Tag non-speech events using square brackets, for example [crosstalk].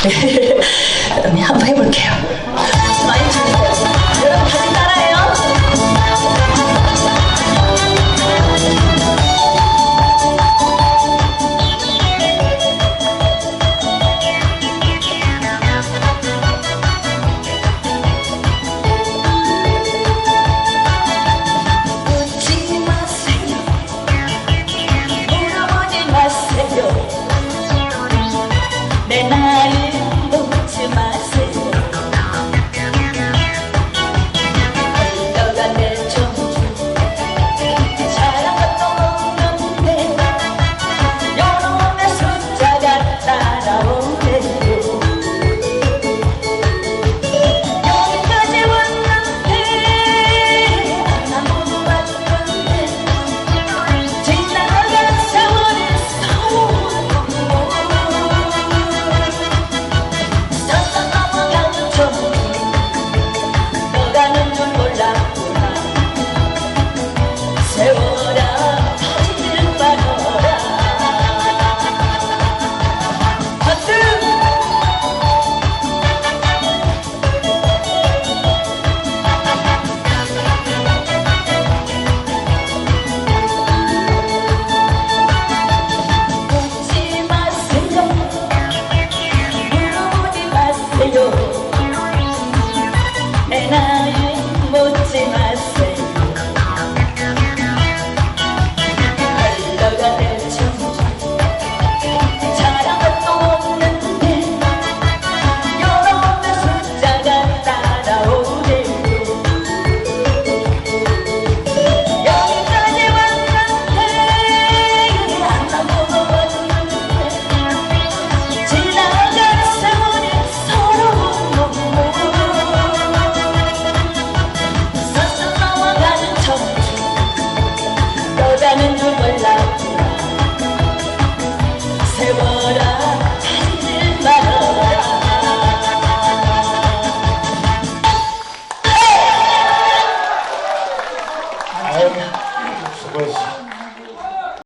[laughs] 네, 한번 해볼게요. 나는 좀 몰랐지만 세월아 다시는 말아라 수고했습니다.